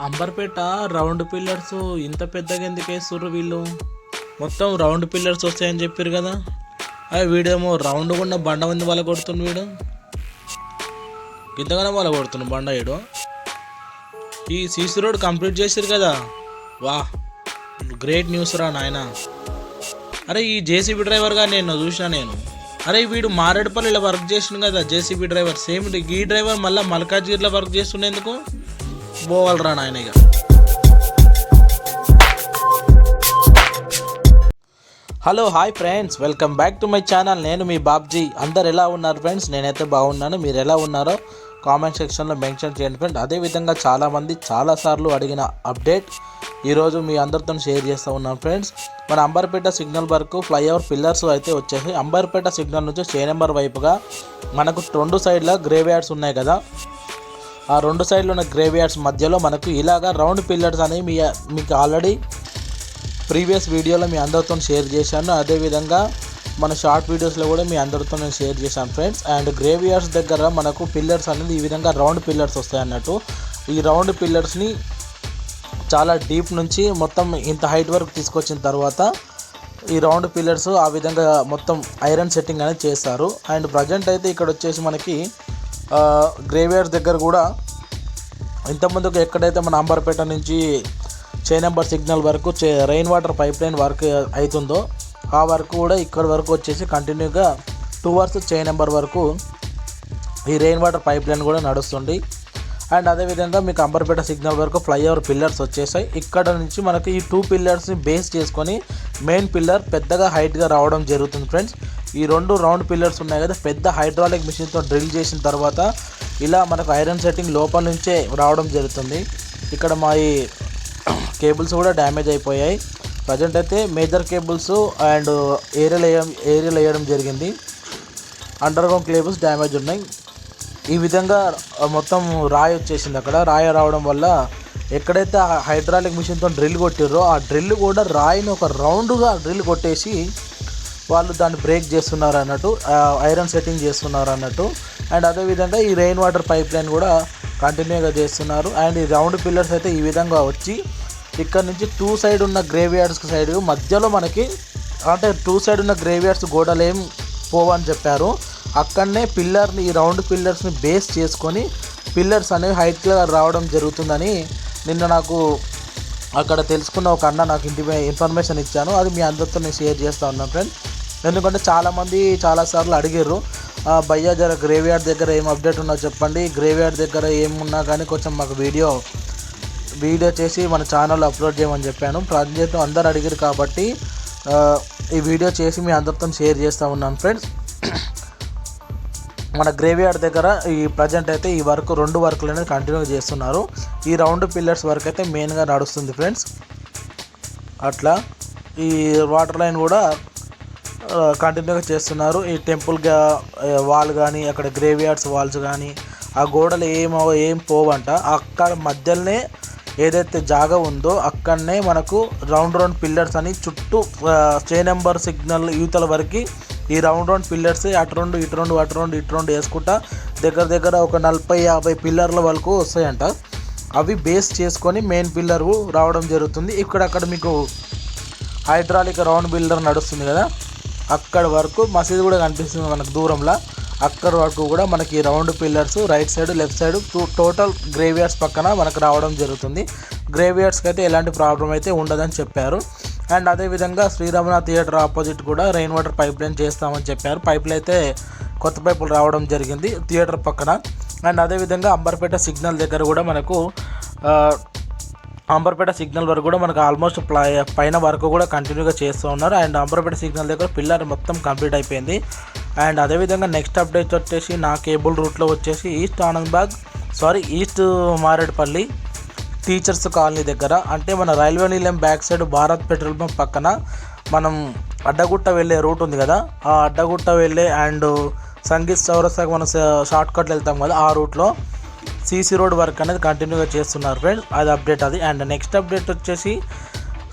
Amberpet round pillars ఇంత పెద్దగా ఎందుకు వేస్తుర్రు వీళ్ళు? మొత్తం రౌండ్ పిల్లర్స్ వస్తాయని చెప్పారు కదా. అవి వీడేమో రౌండ్ ఉన్న బండ ఉంది వాళ్ళ కొడుతుండు వీడు. ఇంతగానే వాళ్ళ కొడుతుండు బండ వీడు ఈ సీసీ రోడ్ కంప్లీట్ చేసారు కదా. వా గ్రేట్ న్యూస్ రా నాయన. అరే ఈ జేసీబీ డ్రైవర్గా నేను చూసిన నేను. అరే వీడు మారేడుపల్లిలో వర్క్ చేసిండు కదా జేసీబీ డ్రైవర్. సేమ్ ఈ డ్రైవర్ మళ్ళీ మల్కాజ్గిరిలో వర్క్ చేస్తుండేందుకు? పోవాలరా నాయన ఇక. Hello hi friends welcome back to my channel నేను మీ బాబ్జీ. అందరు ఎలా ఉన్నారు ఫ్రెండ్స్ నేనైతే బాగున్నాను. మీరు ఎలా ఉన్నారో కామెంట్ సెక్షన్లో మెన్షన్ చేయండి ఫ్రెండ్ అదేవిధంగా చాలామంది చాలాసార్లు అడిగిన అప్డేట్ ఈరోజు మీ అందరితో షేర్ చేస్తూ ఉన్నాను ఫ్రెండ్స్ మన అంబర్పేట సిగ్నల్ వరకు ఫ్లైఓవర్ పిల్లర్స్ అయితే వచ్చేసి అంబర్పేట సిగ్నల్ నుంచి చే నెంబర్ వైపుగా మనకు రెండు సైడ్ల గ్రేవ్ యార్డ్స్ ఉన్నాయి కదా. ఆ రెండు సైడ్లు ఉన్న గ్రేవ్ యార్డ్స్ మధ్యలో మనకు ఇలాగా రౌండ్ పిల్లర్స్ అనేవి మీ మీకు ఆల్రెడీ ప్రీవియస్ వీడియోలో మీ అందరితో షేర్ చేశాను. అదేవిధంగా మన షార్ట్ వీడియోస్లో కూడా మీ అందరితో నేను షేర్ చేశాను ఫ్రెండ్స్ అండ్ గ్రేవ్ యార్డ్స్ దగ్గర మనకు పిల్లర్స్ అనేది ఈ విధంగా రౌండ్ పిల్లర్స్ వస్తాయి అన్నట్టు. ఈ రౌండ్ పిల్లర్స్ని చాలా డీప్ నుంచి మొత్తం ఇంత హైట్ వరకు తీసుకొచ్చిన తర్వాత ఈ రౌండ్ పిల్లర్స్ ఆ విధంగా మొత్తం ఐరన్ సెట్టింగ్ అనేది చేస్తారు అండ్ ప్రజెంట్ అయితే ఇక్కడ వచ్చేసి మనకి గ్రేవియర్స్ దగ్గర కూడా ఇంతకుముందుకు ఎక్కడైతే మన అంబర్పేట నుంచి చే నెంబర్ సిగ్నల్ వరకు చే rain water pipe line work అవుతుందో ఆ వర్క్ కూడా ఇక్కడ వరకు వచ్చేసి కంటిన్యూగా టూ అవర్స్ చే నెంబర్ వరకు ఈ రెయిన్ వాటర్ పైప్ లైన్ కూడా నడుస్తుంది. అండ్ అదేవిధంగా మీకు అంబర్పేట సిగ్నల్ వరకు ఫ్లైఓవర్ పిల్లర్స్ వచ్చేసాయి. ఇక్కడ నుంచి మనకి ఈ టూ పిల్లర్స్ని బేస్ చేసుకొని మెయిన్ పిల్లర్ పెద్దగా హైట్గా రావడం జరుగుతుంది ఫ్రెండ్స్ ఈ రెండు రౌండ్ పిల్లర్స్ ఉన్నాయి కదా పెద్ద హైడ్రాలిక్ మిషన్తో డ్రిల్ చేసిన తర్వాత ఇలా మనకు ఐరన్ సెట్టింగ్ లోపల నుంచే రావడం జరుగుతుంది. ఇక్కడ మా ఈ కేబుల్స్ కూడా డ్యామేజ్ అయిపోయాయి. ప్రజెంట్ అయితే మేజర్ కేబుల్స్ అండ్ ఏరియల్ వేయడం ఏరియల్ వేయడం జరిగింది. అండర్ గ్రౌండ్ కేబుల్స్ డ్యామేజ్ ఉన్నాయి. ఈ విధంగా మొత్తం రాయి వచ్చేసింది అక్కడ. రాయి రావడం వల్ల ఎక్కడైతే ఆ హైడ్రాలిక్ మిషన్తో డ్రిల్ కొట్టిర్రో ఆ డ్రిల్ కూడా రాయిని ఒక రౌండ్గా డ్రిల్ కొట్టేసి వాళ్ళు దాన్ని బ్రేక్ చేస్తున్నారు అన్నట్టు ఐరన్ సెట్టింగ్ చేస్తున్నారు అన్నట్టు. అండ్ అదేవిధంగా ఈ రెయిన్ వాటర్ పైప్ లైన్ కూడా కంటిన్యూగా చేస్తున్నారు. అండ్ ఈ రౌండ్ పిల్లర్స్ అయితే ఈ విధంగా వచ్చి ఇక్కడ నుంచి టూ సైడ్ ఉన్న గ్రేవ్యార్డ్స్ సైడ్ మధ్యలో మనకి అంటే టూ సైడ్ ఉన్న గ్రేవ్యార్డ్స్ గోడలేం గోడలు ఏం పోవని చెప్పారు. అక్కడనే పిల్లర్ని ఈ రౌండ్ పిల్లర్స్ని బేస్ చేసుకొని పిల్లర్స్ అనేవి హైట్గా రావడం జరుగుతుందని నిన్న నాకు అక్కడ తెలుసుకున్న ఒక అన్న నాకు ఇంటి ఇన్ఫర్మేషన్ ఇచ్చాను. అది మీ అందరితో నేను షేర్ చేస్తూ ఉన్నాను ఫ్రెండ్ ఎందుకంటే చాలామంది చాలాసార్లు అడిగారు భయ్యా జర గ్రేవ్ యార్డ్ దగ్గర ఏం అప్డేట్ ఉన్నా చెప్పండి. గ్రేవ్ యార్డ్ దగ్గర ఏమున్నా కానీ కొంచెం మాకు వీడియో వీడియో చేసి మన ఛానల్లో అప్లోడ్ చేయమని చెప్పాను. ప్రాజెక్ట్ అందరు అడిగారు కాబట్టి ఈ వీడియో చేసి మీ అందరితో షేర్ చేస్తూ ఉన్నాను ఫ్రెండ్స్ మన గ్రేవ్యార్డ్ దగ్గర ఈ ప్రజెంట్ అయితే ఈ వర్క్ రెండు వర్క్లు అనేది కంటిన్యూ చేస్తున్నారు. ఈ రౌండ్ పిల్లర్స్ వర్క్ అయితే మెయిన్గా నడుస్తుంది ఫ్రెండ్స్ అట్లా ఈ వాటర్ లైన్ కూడా కంటిన్యూగా చేస్తున్నారు. ఈ టెంపుల్గా వాల్ కానీ అక్కడ గ్రేవియార్డ్స్ వాల్స్ కానీ ఆ గోడలు ఏమో ఏం పోవంట. అక్కడ మధ్యలోనే ఏదైతే జాగా ఉందో అక్కడనే మనకు రౌండ్ రౌండ్ పిల్లర్స్ అని చుట్టూ చే నెంబర్ సిగ్నల్ యూతల వరకు ఈ రౌండ్ రౌండ్ పిల్లర్స్ అటు రెండు ఇటు రెండు అటు రెండు ఇటు రెండు వేసుకుంటా దగ్గర దగ్గర ఒక నలభై యాభై పిల్లర్ల వరకు వస్తాయంట. అవి బేస్ చేసుకొని మెయిన్ పిల్లర్ రావడం జరుగుతుంది. ఇక్కడ అక్కడ మీకు హైడ్రాలిక్ రౌండ్ బిల్డర్ నడుస్తుంది కదా. అక్కడ వరకు మసీదు కూడా కనిపిస్తుంది మనకు దూరంలో. అక్కడ వరకు కూడా మనకి round pillars right side left side total గ్రేవియర్స్ పక్కన మనకు రావడం జరుగుతుంది. గ్రేవియర్స్కి అయితే ఎలాంటి ప్రాబ్లం అయితే ఉండదని చెప్పారు. అండ్ అదేవిధంగా శ్రీరమణ థియేటర్ ఆపోజిట్ కూడా రెయిన్ వాటర్ పైప్ లైన్ చేస్తామని చెప్పారు. పైపులు అయితే కొత్త పైపులు రావడం జరిగింది థియేటర్ పక్కన. అండ్ అదేవిధంగా అంబర్పేట సిగ్నల్ దగ్గర కూడా మనకు అంబర్పేట సిగ్నల్ వరకు కూడా మనకు ఆల్మోస్ట్ పైన వరకు కూడా కంటిన్యూగా చేస్తూ ఉన్నారు. అండ్ అంబర్పేట సిగ్నల్ దగ్గర పిల్లర్ మొత్తం కంప్లీట్ అయిపోయింది. అండ్ అదేవిధంగా నెక్స్ట్ అప్డేట్ వచ్చేసి నా కేబుల్ రూట్లో వచ్చేసి east Anandbagh sorry east Marredpally teachers colony దగ్గర అంటే మన railway Nilayam back side Bharat petrol pump పక్కన మనం అడ్డగుట్ట వెళ్ళే రూట్ ఉంది కదా ఆ అడ్డగుట్ట వెళ్ళే అండ్ సంగీత్ చౌరస్తాకి మనం షార్ట్ కట్లు వెళ్తాం కదా ఆ రూట్లో సీసీ రోడ్ వర్క్ అనేది కంటిన్యూగా చేస్తున్నారు ఫ్రెండ్స్. అది అప్డేట్ అది. అండ్ నెక్స్ట్ అప్డేట్ వచ్చేసి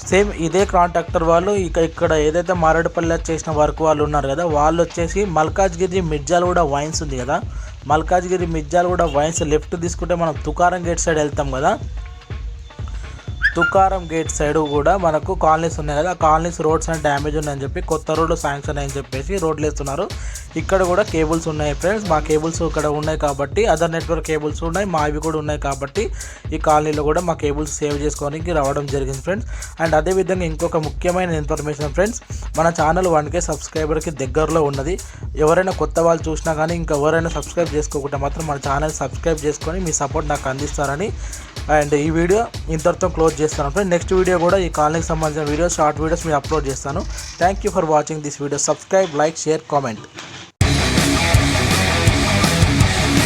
సేమ్ ఇదే కాంట్రాక్టర్ వాళ్ళు ఇక ఇక్కడ ఏదైతే మారేడుపల్లి చేసిన వర్క్ వాళ్ళు ఉన్నారు కదా వాళ్ళు వచ్చేసి మల్కాజ్గిరి మిర్జాలగూడ వైన్స్ ఉంది కదా. మల్కాజ్గిరి మిర్జాలగూడ వైన్స్ లెఫ్ట్ తీసుకుంటే మనం తుకారం గేట్ సైడ్ వెళ్తాం కదా. తుకారం గేట్ సైడ్ కూడా మనకు కాలనీస్ ఉన్నాయి కదా ఆ కాలనీస్ రోడ్స్ అండ్ డ్యామేజ్ ఉన్నాయని చెప్పి కొత్త రోడ్లు శాంక్షన్ అని చెప్పేసి రోడ్లు వేస్తున్నారు. ఇక్కడ కూడా కేబుల్స్ ఉన్నాయి ఫ్రెండ్స్. మా కేబుల్స్ ఇక్కడ ఉన్నాయి కాబట్టి అదర్ నెట్వర్క్ కేబుల్స్ ఉన్నాయి మా అవి కూడా ఉన్నాయి కాబట్టి ఈ కాలనీలో కూడా మా కేబుల్స్ సేవ్ చేసుకోవడానికి రావడం జరిగింది ఫ్రెండ్స్. అండ్ అదేవిధంగా ఇంకొక ముఖ్యమైన ఇన్ఫర్మేషన్ ఫ్రెండ్స్ మన ఛానల్ వన్కే సబ్స్క్రైబర్కి దగ్గరలో ఉన్నది. ఎవరైనా కొత్త వాళ్ళు చూసినా కానీ ఇంకా ఎవరైనా సబ్స్క్రైబ్ చేసుకోకుండా మాత్రం మన ఛానల్ సబ్స్క్రైబ్ చేసుకొని మీ సపోర్ట్ నాకు అందిస్తారని. అండ్ ఈ వీడియో ఇంతటితో క్లోజ్ చేస్తాను ఫ్రెండ్ నెక్స్ట్ వీడియో కూడా ఈ కాలనీకి సంబంధించిన వీడియోస్ షార్ట్ వీడియోస్ మీరు అప్లోడ్ చేస్తాను. Thank you for watching this video subscribe like share comment